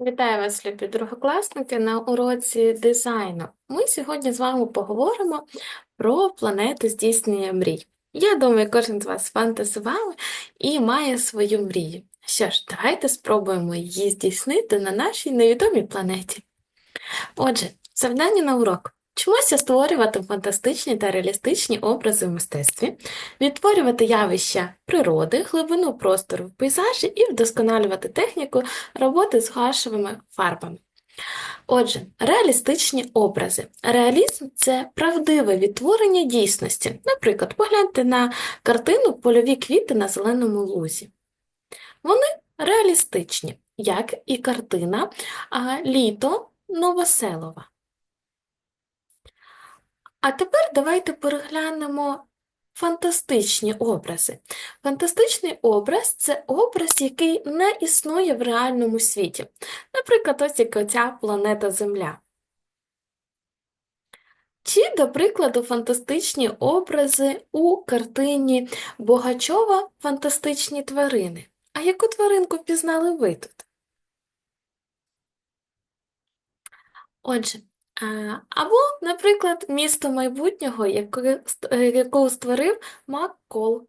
Вітаю вас, любі другокласники, на уроці дизайну. Ми сьогодні з вами поговоримо про планету здійснення мрій. Я думаю, кожен з вас фантазував і має свою мрію. Що ж, давайте спробуємо її здійснити на нашій невідомій планеті. Отже, завдання на урок. Вчимося створювати фантастичні та реалістичні образи в мистецтві, відтворювати явища природи, глибину простору в пейзажі і вдосконалювати техніку роботи з гуашевими фарбами. Отже, реалістичні образи. Реалізм це правдиве відтворення дійсності. Наприклад, погляньте на картину Польові квіти на зеленому лузі. Вони реалістичні, як і картина Літо Новоселова. А тепер давайте переглянемо фантастичні образи. Фантастичний образ це образ, який не існує в реальному світі. Наприклад, ось як оця планета Земля. Чи, до прикладу, фантастичні образи у картині Богачова «Фантастичні тварини. А яку тваринку впізнали ви тут? Отже, або, наприклад, місто майбутнього, яке, ст- е, яку створив Маккол.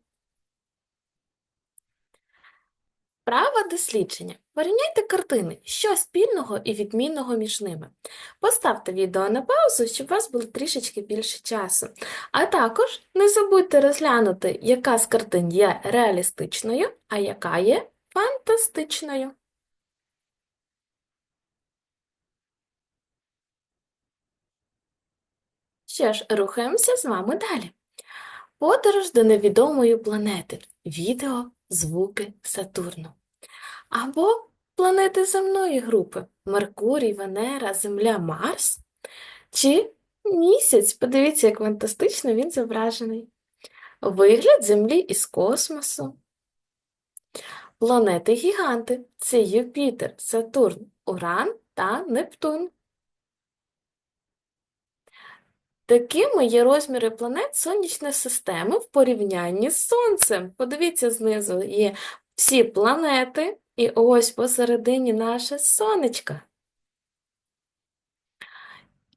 Право дослідження. Порівняйте картини, що спільного і відмінного між ними. Поставте відео на паузу, щоб у вас було трішечки більше часу. А також не забудьте розглянути, яка з картин є реалістичною, а яка є фантастичною. Що ж, рухаємося з вами далі. Подорож до невідомої планети. Відео, звуки Сатурну. Або планети земної групи Меркурій, Венера, Земля, Марс. Чи місяць, подивіться, як фантастично він зображений. Вигляд Землі із космосу. Планети-гіганти це Юпітер, Сатурн, Уран та Нептун. Такими є розміри планет Сонячної системи в порівнянні з Сонцем. Подивіться, знизу є всі планети, і ось посередині наше сонечко.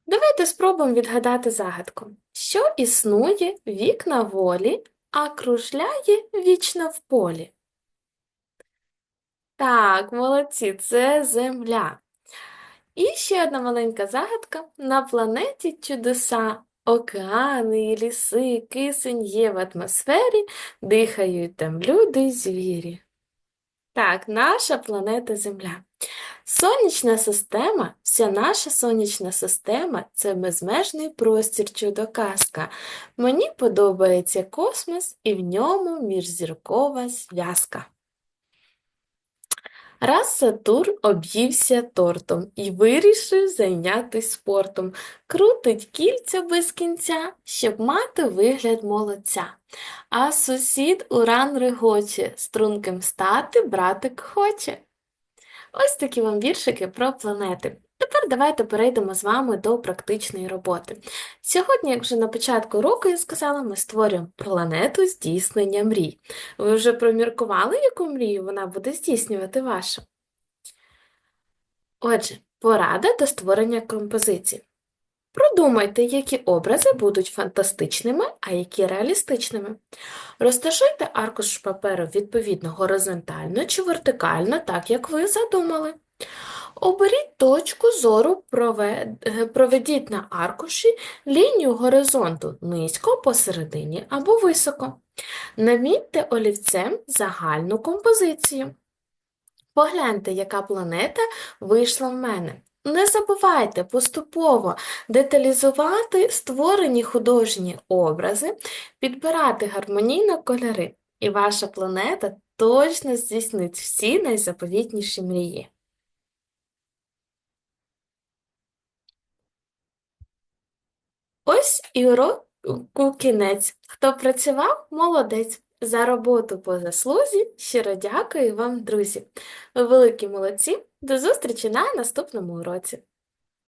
Давайте спробуємо відгадати загадку. Що існує вік на волі, а кружляє вічно в полі? Так, молодці, це Земля. І ще одна маленька загадка. На планеті чудеса, океани ліси, кисень є в атмосфері, дихають там люди й звірі. Так, наша планета Земля. Сонячна система, вся наша сонячна система це безмежний простір чудо-казка. Мені подобається космос і в ньому міжзіркова зв'язка. Раз Сатур об'ївся тортом і вирішив зайнятися спортом. Крутить кільця без кінця, щоб мати вигляд молодця. А сусід Уран регоче, струнким стати братик хоче. Ось такі вам віршики про планети. Тепер давайте перейдемо з вами до практичної роботи. Сьогодні, як вже на початку року я сказала, ми створюємо планету здійснення мрій. Ви вже проміркували, яку мрію вона буде здійснювати ваша? Отже, порада до створення композиції. Продумайте, які образи будуть фантастичними, а які реалістичними. Розташуйте аркуш паперу відповідно горизонтально чи вертикально, так як ви задумали. Оберіть точку зору, е, проведіть на аркуші лінію горизонту низько, посередині або високо. Намітьте олівцем загальну композицію. Погляньте, яка планета вийшла в мене. Не забувайте поступово деталізувати створені художні образи, підбирати гармонійно кольори, і ваша планета точно здійснить всі найзаповітніші мрії. Ось і уроку кінець. Хто працював, молодець. За роботу по заслузі щиро дякую вам, друзі. Ви великі молодці. До зустрічі на наступному уроці.